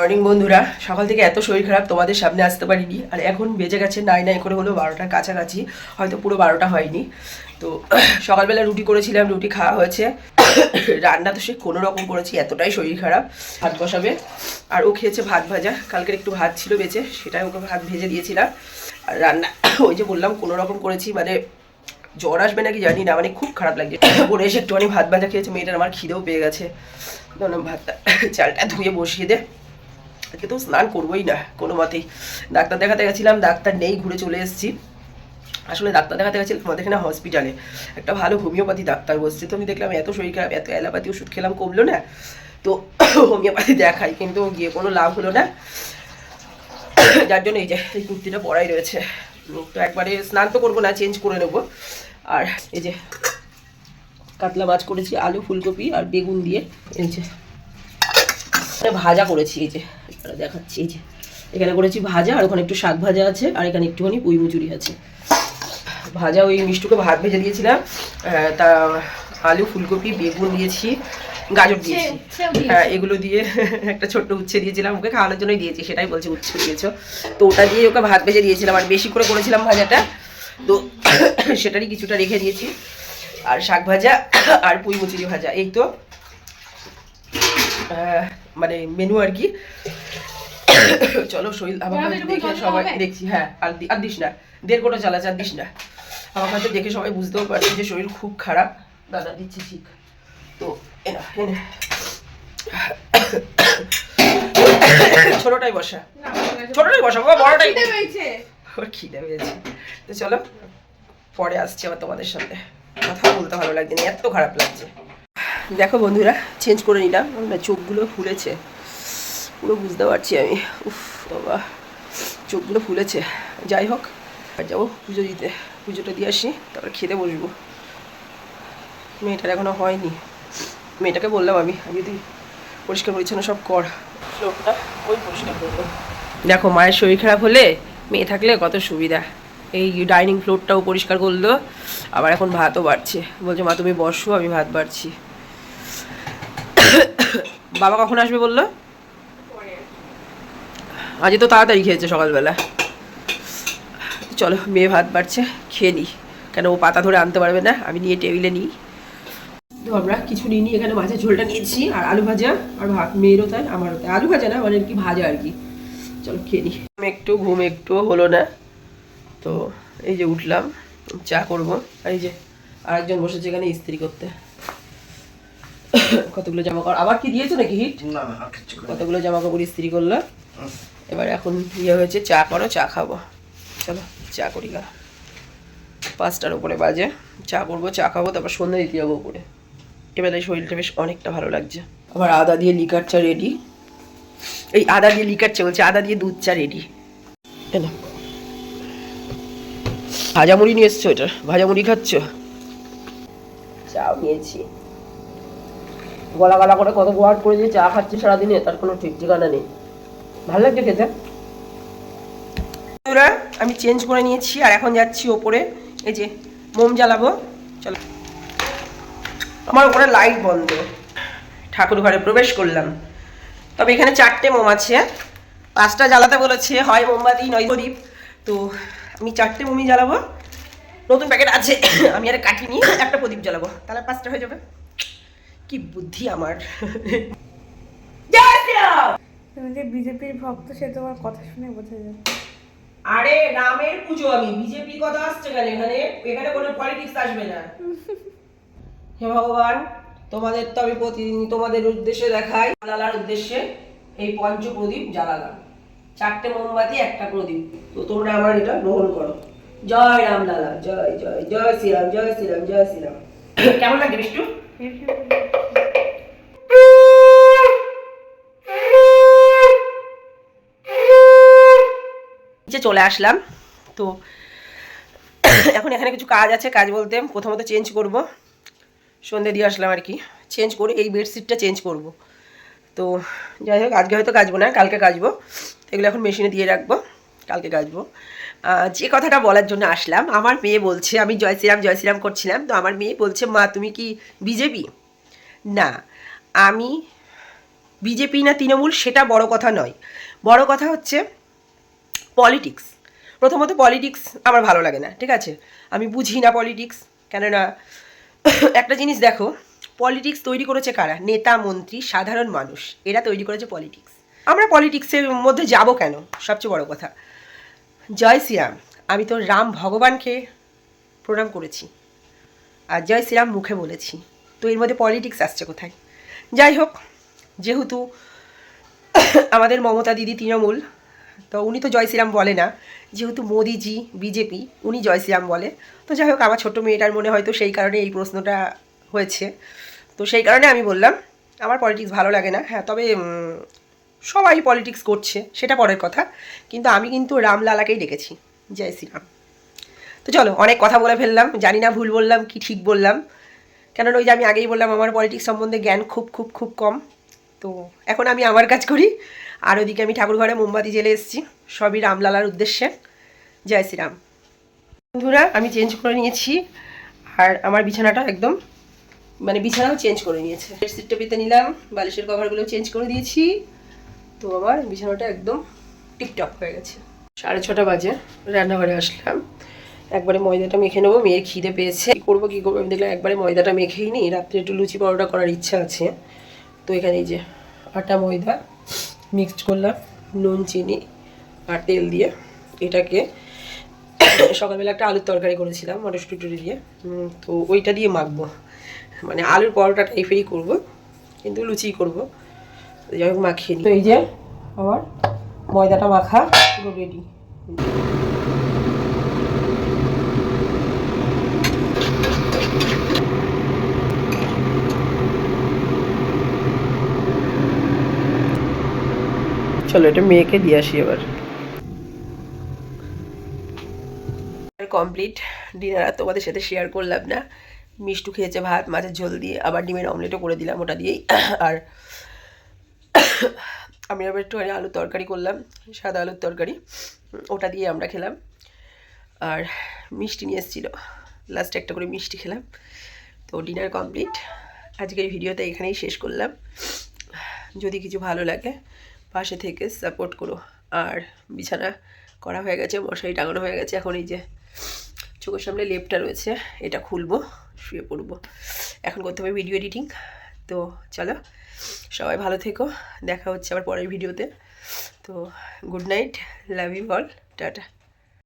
Morning বন্ধুরা। সকাল থেকে এত শরীর খারাপ, তোমাদের সামনে আসতে পারিনি। আর এখন বেজে গেছে নাই নাই করে হলো বারোটার কাছাকাছি। হয়তো পুরো বারোটা হয়নি। তো সকালবেলা রুটি করেছিলাম, রুটি খাওয়া হয়েছে। রান্না তো সে কোনো রকম করেছি, এতটাই শরীর খারাপ। ভাত বসাবে। আর ও খেয়েছে ভাত ভাজা। কালকের একটু ভাত ছিল বেঁচে, সেটাই ওকে ভাত ভেজে দিয়েছিলাম। আর রান্না ওই যে বললাম, কোনো রকম করেছি মানে জ্বর আসবে নাকি জানি না মানে খুব খারাপ লাগছে। পরে এসে একটুখানি ভাত ভাজা খেয়েছে, মেয়েটার আমার খিদেও পেয়ে গেছে। ভাতটা চালটা ধুয়ে বসিয়ে দে। আজকে তো স্নান করবোই না, কোনো মতেই ডাক্তার দেখাতে গেছিলাম, ডাক্তার নেই, ঘুরে চলে এসেছি। আসলে ডাক্তার দেখাতে গেছিলাম আমাদের এখানে হসপিটালে একটা ভালো হোমিওপ্যাথি ডাক্তার বসছে, তো আমি দেখলাম এত শরীর খারাপ, এত অ্যালোপ্যাথি ওষুধ খেলাম, কমলো না। তো হোমিওপ্যাথি দেখাই, কিন্তু গিয়ে কোনো লাভ হলো না। যার জন্য এই যে এই কুর্তিটা পরাই রয়েছে। তো একবারে স্নান তো করব না চেঞ্জ করে নেব। আর এই যে কাতলা মাছ করেছি, আলু, ফুলকপি আর বেগুন দিয়ে। এই যে ভাজা করেছি এই যে। দেখাচ্ছি এই যে। এখানে করেছি ভাজা আর ওখানে একটু শাক ভাজা আছে আর এখানে একটুখানি পুঁই মুচুরি আছে। ভাজা ওই মিষ্টুকে ভাত ভেজে দিয়েছিলাম তা আলু ফুলকপি বেগুন দিয়েছি গাজর দিয়েছি। হ্যাঁ এগুলো দিয়ে একটা ছোট্ট উচ্ছে দিয়েছিলাম ওকে খাওয়ানোর জন্যই দিয়েছি সেটাই বলছি উচ্ছে দিয়েছ। তো ওটা দিয়ে ওকে ভাত ভেজে দিয়েছিলাম আর বেশি করে করেছিলাম ভাজাটা। তো সেটারই কিছুটা রেখে দিয়েছি। আর শাক ভাজা আর পুঁই মুচুরি ভাজা এই তো। মানে মেনু আর কি। চলো শরীর গরমের উপর দেখে সবাই দেখছি হ্যাঁ আর আর দিস না দেড় কোটা চালাচ আর দিস না। আমার কাছে দেখে সবাই বুঝতেও পারছি যে শরীর খুব খারাপ। দাদা দিচ্ছি ঠিক। তো এনা এনে ছোটটাই বসা। ছোটটাই বসা বাবা বড়টাই। ওর খিদে পেয়েছে। তো চলো পরে আসছি আবার তোমাদের সাথে। কথা বলতে ভালো লাগছে না এত খারাপ লাগছে। দেখো বন্ধুরা চেঞ্জ করে নিলাম। আমার চোখগুলো ফুলেছে। পুরো বুঝতে পারছি আমি। উফ, বাবা। চোখগুলো ফুলেছে। যাই হোক, আর যাব পুজো দিতে। পুজোটা দিয়ে আসি, তারপর খেতে বসবো। মেয়েটার এখনও হয়নি। মেয়েটাকে বললাম আমি আমি তুই পরিষ্কার পরিচ্ছন্ন সব কর। লোকটা ওই পরিষ্কার করব দেখো, মায়ের শরীর খারাপ হলে মেয়ে থাকলে কত সুবিধা। এই ডাইনিং ফ্লোরটাও পরিষ্কার করল। আবার এখন ভাতও বাড়ছে। বলছে, মা, তুমি বসো, আমি ভাত বাড়ছি। বাবা কখন আসবে বলল? আজ তো তাড়াতাড়ি খেয়েছে সকালবেলা। চলো, মেয়ে ভাত বাড়ছে, খেয়ে নিই কেন ও পাতা ধরে আনতে পারবে না? আমি নিয়ে টেবিলে নিই। তো আমরা কিছু নিয়ে নিই এখানে মাছের ঝোলটা নিয়েছি, আর আলু ভাজা, আর ভাত, মেয়েরও তাই, আমারও তাই। আলু ভাজা না মানে কি ভাজা আর কি। চলো, খেয়ে নিই আমি একটু, ঘুম একটু হলো না। তো এই যে উঠলাম, চা করব। এই যে আরেকজন বসেছে এখানে, ইস্ত্রি করতে। কতগুলো জামা কাপড় আবার কি দিয়েছ নাকি হিট? না না। কতগুলো জামা কাপড় ইস্ত্রি করল? এবার এখন ইয়ে হয়েছে চা করো চা খাব। চলো চা করি গা। পাঁচটার উপরে বাজে। চা করব চা খাব তারপর সন্ধ্যা দিতে যাব উপরে। এবারে শরীরটা বেশ অনেকটা ভালো লাগছে। আবার আদা দিয়ে লিকার চা রেডি এই আদা দিয়ে লিকার চা বলছে আদা দিয়ে দুধ চা রেডি না ভাজা মুড়ি নিয়ে এসছো এটা? ভাজা মুড়ি খাচ্ছ? চাও নিয়েছি। গলা গলা করে কত ওয়ার্ড করে যে চা খাচ্ছি সারাদিনে, তার কোনো ঠিক ঠিকানা নেই। ভালো লাগছে খেতে? আমি চেঞ্জ করে নিয়েছি, আর এখন যাচ্ছি ওপরে। এই যে, মোম জ্বালাবো। চলো। আমার ওপরে লাইট বন্ধ। ঠাকুর ঘরে প্রবেশ করলাম। তবে এখানে চারটে মোম আছে। পাঁচটা জ্বালাতে বলেছে, হয় মোমবাতি, নয় প্রদীপ। তো আমি চারটে মোমই জ্বালাবো। নতুন প্যাকেট আছে। আমি আর কাটিনি একটা প্রদীপ জ্বালাবো। তাহলে পাঁচটা হয়ে যাবে। কি বুদ্ধি আমার? তুমি যে বিজেপির ভক্ত সে তোমার কথা শুনে বোঝা যায়। আরে রামের পুজো আমি। বিজেপি কথা আসছে কেন এখানে? এখানে কোনো পলিটিক্স আসবে না। হে ভগবান তোমাদের তো আমি প্রতিদিন তোমাদের উদ্দেশ্যে দেখাই। জ্বালালার উদ্দেশ্যে এই পঞ্চ প্রদীপ জ্বালালাম। চারটে মোমবাতি একটা প্রদীপ। তো তোমরা আমার এটা গ্রহণ করো। জয় রাম লালা জয় জয় জয় শ্রীরাম জয় শ্রীরাম জয় শ্রীরাম। কেমন লাগে বিষ্ণু নিচে চলে আসলাম। তো এখন এখানে কিছু কাজ আছে, কাজ বলতে প্রথমত চেঞ্জ করব। সন্ধে দিয়ে আসলাম আর কি। চেঞ্জ করে এই বেডশিটটা চেঞ্জ করব। তো যাই হোক, আজকে হয়তো কাচবো না, কালকে কাচবো এগুলো এখন মেশিনে দিয়ে রাখব। কালকে আহ, যে কথাটা বলার জন্য আসলাম আমার মেয়ে বলছে আমি জয় শ্রীরাম জয় শ্রীরাম করছিলাম তো আমার মেয়ে বলছে মা তুমি কি বিজেপি? না আমি বিজেপি না তৃণমূল সেটা বড় কথা নয়। বড় কথা হচ্ছে পলিটিক্স। প্রথমত পলিটিক্স আমার ভালো লাগে না ঠিক আছে? আমি বুঝি না পলিটিক্স কেননা একটা জিনিস দেখো পলিটিক্স তৈরি করেছে কারা? নেতা মন্ত্রী সাধারণ মানুষ এরা তৈরি করেছে পলিটিক্স। আমরা পলিটিক্সের মধ্যে যাব কেন? সবচেয়ে বড় কথা। জয় শ্রীরাম, আমি তো রাম ভগবানকে প্রণাম করেছি। আর জয় শ্রীরাম মুখে বলেছি, তো এর মধ্যে পলিটিক্স আসছে কোথায়? যাই হোক, যেহেতু আমাদের মমতা দিদি তৃণমূল, তো উনি তো জয় শ্রীরাম বলে না, যেহেতু মোদিজি, বিজেপি, উনি জয় শ্রীরাম বলে। তো যাই হোক, আমার ছোট্ট মেয়েটার মনে হয়তো সেই কারণে এই প্রশ্নটা হয়েছে। তো সেই কারণে আমি বললাম, আমার পলিটিক্স ভালো লাগে না। হ্যাঁ তবে সবাই পলিটিক্স করছে, সেটা পরের কথা। কিন্তু আমি কিন্তু রামলালাকেই ডেকেছি, জয় শ্রীরাম। তো চলো, অনেক কথা বলে ফেললাম, জানি না ভুল বললাম কি ঠিক বললাম। কেননা ওই যে আমি আগেই বললাম, আমার পলিটিক্স সম্বন্ধে জ্ঞান খুব খুব খুব কম। তো এখন আমি আমার কাজ করি, আর ওদিকে আমি ঠাকুর ঘরে মোমবাতি জেলে এসেছি, সবই রামলালার উদ্দেশ্যে। জয় শ্রীরাম। বন্ধুরা, আমি চেঞ্জ করে নিয়েছি, আর আমার বিছানাটা একদম মানে বিছানাও চেঞ্জ করে নিয়েছে। বেডশিটটা পেতে নিলাম, বালিশের কভারগুলো চেঞ্জ করে দিয়েছি। তো আমার বিছানাটা একদম টিপটপ হয়ে গেছে। সাড়ে ছটা বাজে, রান্নাঘরে আসলাম। একবারে ময়দাটা মেখে নেব, মেয়ের খিদে পেয়েছে। কী করব কী করব? আমি দেখলাম একবারে ময়দাটা মেখেই নিই, রাত্রে একটু লুচি পরোটা করার ইচ্ছা আছে। তো এখানে এই যে আটা ময়দা মিক্সড করলাম, নুন, চিনি আর তেল দিয়ে। এটাকে সকালবেলা একটা আলুর তরকারি করেছিলাম মটরশুটি দিয়ে। তো ওইটা দিয়ে মাখবো। মানে আলুর পরোটা টাইপেরই করব, কিন্তু লুচি করব। যাই হোক মাখিয়ে নিই। তো এই যে আমার ময়দাটা মাখা পুরো রেডি চলো এটা মেয়েকে দিয়ে আসি এবার। কমপ্লিট ডিনার আর তোমাদের সাথে শেয়ার করলাম না। মিষ্টু খেয়েছে ভাত মাছের ঝোল দিয়ে আবার ডিমের অমলেটও করে দিলাম ওটা দিয়েই। আর আমি আবার একটুখানি আলুর তরকারি করলাম, সাদা আলুর তরকারি, ওটা দিয়ে আমরা খেলাম। আর মিষ্টি নিয়ে এসেছিল লাস্টে একটা করে মিষ্টি খেলাম। তো ডিনার কমপ্লিট আজকের ভিডিওটা এখানেই শেষ করলাম। যদি কিছু ভালো লাগে, পাশে থেকে সাপোর্ট করো। আর বিছানা করা হয়ে গেছে, মশারি টাঙানো হয়ে গেছে, এখন এই যে চোখের সামনে লেপটা রয়েছে, এটা খুলবো, শুয়ে পড়ব। এখন করতে হবে ভিডিও এডিটিং তো চলো, সবাই ভালো থেকো, দেখা হচ্ছে আবার পরের ভিডিওতে। তো good night love you all tata.